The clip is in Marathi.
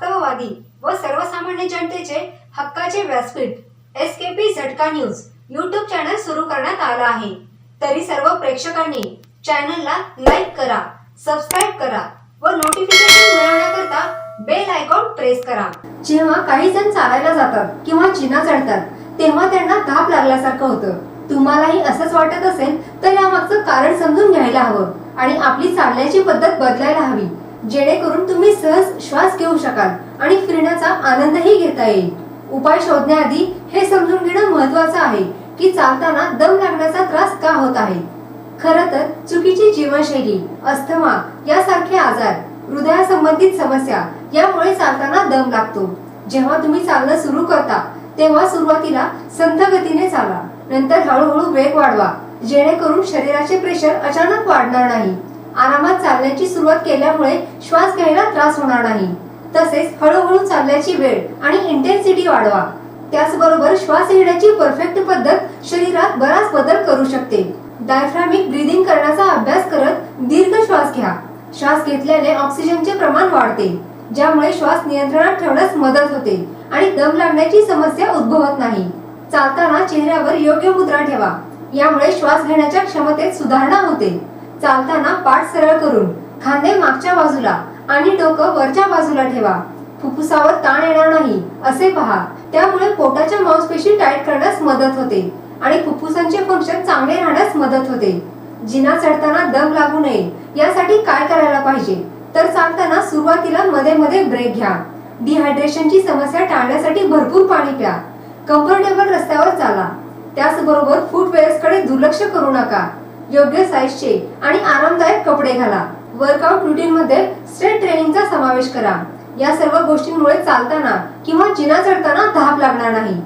वास्तववादी व सर्वसामान्य जनतेचे हक्काचे व्यासपीठ S K P Jhatka news YouTube channel सुरू करण्यात आला आहे. तरी सर्व प्रेक्षकांनी चॅनलला लाईक करा सबस्क्राईब करा व नोटिफिकेशन मिळवण्याकरता बेल आयकॉन प्रेस करा. जेव्हा काही जण चालायला जातात किंवा चिना चढतात तेव्हा त्यांना धाप लागल्यासारखं होतं. तुम्हालाही असंच वाटत असेल तर यामागचं कारण समजून घ्यायला हवं आणि आपली चालण्याची पद्धत बदलायला हवी. जेणेकरून तुम्ही सहज शकाल आणि फिरण्याचा आनंदही घेता येईल. उपाय शोधण्याआधी हे समजून घेणं महत्वाचं आहे की चालताना दम लागण्याचा त्रास का होत आहे? खर तर चुकीची जीवनशैली अस्थमा यासारखे आजार हृदयासंबंधित समस्या यामुळे चालताना दम लागतो. जेव्हा तुम्ही चालणं सुरू करता तेव्हा सुरुवातीला संथ गतीने चाला. नंतर हळूहळू वेग वाढवा जेणेकरून शरीराचे प्रेशर अचानक वाढणार नाही. आरामात चालण्याची सुरुवात केल्यामुळे श्वास घ्यायला त्रास होणार नाही. तसेच हळूहळू चालण्याची वेळ आणि इंटेन्सिटी वाढवा. त्याचबरोबर श्वास घेण्याची परफेक्ट पद्धत शरीरात बराच बदल करू शकते. डायफ्रामिक ब्रीदिंग करण्याचा अभ्यास करत दीर्घ श्वास घ्या. श्वास घेतल्याने ऑक्सिजनचे प्रमाण वाढते ज्यामुळे श्वास नियंत्रणात ठेवण्यास मदत होते आणि दम लागण्याची समस्या उद्भवत नाही. चालताना चेहऱ्यावर योग्य मुद्रा ठेवा यामुळे श्वास घेण्याच्या क्षमतेत सुधारणा होते. चालताना पाठ सरळ करून खांदे मागच्या बाजूला आणि डोकं वरच्या बाजूला ठेवा. फुफ्फुसावर ताण येणार नाही असे पहा. त्यामुळे पोटाच्या मांसपेशी टाईट करण्यास मदत होते आणि फुफ्फुसांचे फंक्शन चांगले राहण्यास मदत होते. जिना चढताना दम लागू नये यासाठी काय करायला पाहिजे? तर चालताना सुरुवातीला मध्ये मध्ये ब्रेक घ्या. डिहायड्रेशनची समस्या टाळण्यासाठी भरपूर पाणी प्या. कम्फर्टेबल रस्त्यावर चाला. त्याचबरोबर फूटवेअर्सकडे दुर्लक्ष करू नका. योग्य साईजचे आणि आरामदायक कपडे घाला. वर्कआउट रुटीन मध्ये स्ट्रेट ट्रेनिंगचा समावेश करा. या सर्व गोष्टींमुळे चालताना किंवा जिना चढताना धाप लागणार नाही.